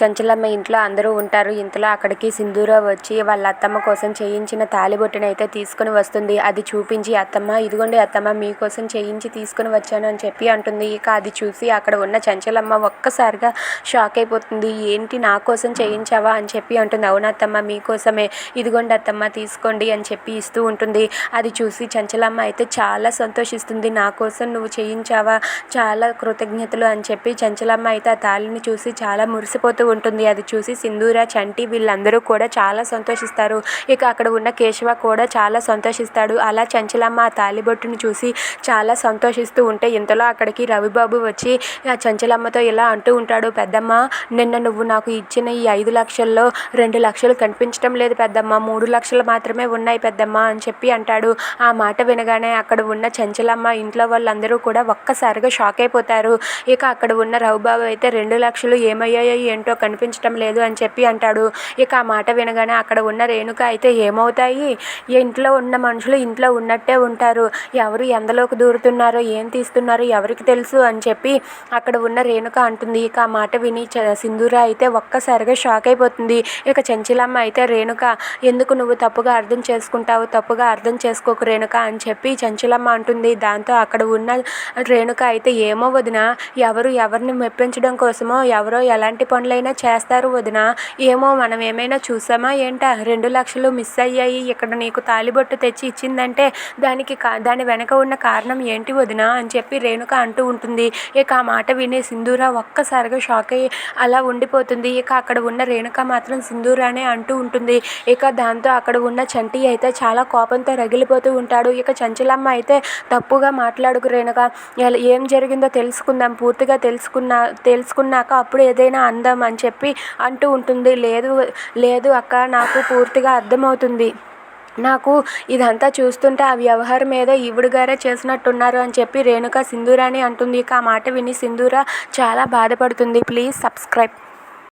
చంచలమ్మ ఇంట్లో అందరూ ఉంటారు. ఇంతలో అక్కడికి సింధూర వచ్చి వాళ్ళ అత్తమ్మ కోసం చేయించిన తాలిబొట్టును అయితే తీసుకుని వస్తుంది. అది చూపించి అత్తమ్మ ఇదిగోండి అత్తమ్మ మీకోసం చేయించి తీసుకుని వచ్చాను అని చెప్పి అంటుంది. ఇక అది చూసి అక్కడ ఉన్న చంచలమ్మ ఒక్కసారిగా షాక్ అయిపోతుంది. ఏంటి నా కోసం చేయించావా? అని చెప్పి అంటుంది. అవునత్తమ్మ మీకోసమే. ఇదిగోండి అత్తమ్మ తీసుకోండి అని చెప్పి ఇస్తూ ఉంటుంది. అది చూసి చంచలమ్మ అయితే చాలా సంతోషిస్తుంది. నా కోసం నువ్వు చేయించావా? చాలా కృతజ్ఞతలు అని చెప్పి చంచలమ్మ అయితే ఆ తాళిని చూసి చాలా మురిసిపోతూ ఉంటుంది. అది చూసి సింధూర చంటి వీళ్ళందరూ కూడా చాలా సంతోషిస్తారు. ఇక అక్కడ ఉన్న కేశవ కూడా చాలా సంతోషిస్తాడు. అలా చంచలమ్మ ఆ తాలిబొట్టును చూసి చాలా సంతోషిస్తూ ఉంటే ఇంతలో అక్కడికి రవిబాబు వచ్చి ఆ చంచలమ్మతో ఇలా అంటూ ఉంటాడు. పెద్దమ్మ నిన్న నువ్వు నాకు ఇచ్చిన ఈ ఐదు లక్షల్లో రెండు లక్షలు కనిపించడం లేదు పెద్దమ్మ. మూడు లక్షలు మాత్రమే ఉన్నాయి పెద్దమ్మ అని చెప్పి అంటాడు. ఆ మాట వినగానే అక్కడ ఉన్న చంచలమ్మ ఇంట్లో వాళ్ళందరూ కూడా ఒక్కసారిగా షాక్ అయిపోతారు. ఇక అక్కడ ఉన్న రవిబాబు అయితే రెండు లక్షలు ఏమయ్యాయో ఏంటో కనిపించడం లేదు అని చెప్పి అంటాడు. ఇక ఆ మాట వినగానే అక్కడ ఉన్న రేణుక అయితే ఏమవుతాయి? ఇంట్లో ఉన్న మనుషులు ఇంట్లో ఉన్నట్టే ఉంటారు. ఎవరు ఎందలోకి దూరుతున్నారో ఏం తీస్తున్నారో ఎవరికి తెలుసు అని చెప్పి అక్కడ ఉన్న రేణుక అంటుంది. ఇక ఆ మాట విని సింధూర అయితే ఒక్కసారిగా షాక్ అయిపోతుంది. ఇక చెంచలమ్మ అయితే రేణుక ఎందుకు నువ్వు తప్పుగా అర్థం చేసుకుంటావు? తప్పుగా అర్థం చేసుకోకు రేణుక అని చెప్పి చెంచలమ్మ అంటుంది. దాంతో అక్కడ ఉన్న రేణుక అయితే ఏమో వదిన ఎవరు ఎవరిని మెప్పించడం కోసమో ఎవరో ఎలాంటి పనులు ఏమైనా చేస్తారు వదిన? ఏమో మనం ఏమైనా చూసామా ఏంటా? రెండు లక్షలు మిస్ అయ్యాయి. ఇక్కడ నీకు తాలిబొట్టు తెచ్చి ఇచ్చిందంటే దానికి కా దాని వెనక ఉన్న కారణం ఏంటి వదిన? అని చెప్పి రేణుక అంటూ ఉంటుంది. ఇక ఆ మాట వినే సింధూర ఒక్కసారిగా షాక్ అయ్యి అలా ఉండిపోతుంది. ఇక అక్కడ ఉన్న రేణుక మాత్రం సింధూరానే అంటూ ఉంటుంది. ఇక దాంతో అక్కడ ఉన్న చంటి అయితే చాలా కోపంతో రగిలిపోతూ ఉంటాడు. ఇక చంచలమ్మ అయితే తప్పుగా మాట్లాడుకు రేణుక. ఏం జరిగిందో తెలుసుకుందాం. పూర్తిగా తెలుసుకున్నా తెలుసుకున్నాక అప్పుడు ఏదైనా అందాం అని చెప్పి అంటూ ఉంటుంది. లేదు లేదు అక్క నాకు పూర్తిగా అర్థమవుతుంది. నాకు ఇదంతా చూస్తుంటే ఆ వ్యవహారం ఏదో ఈవిడగారే చేసినట్టున్నారు అని చెప్పి రేణుక సింధూరాని అంటుంది. ఇక ఆ మాట విని సింధూర చాలా బాధపడుతుంది. Please subscribe.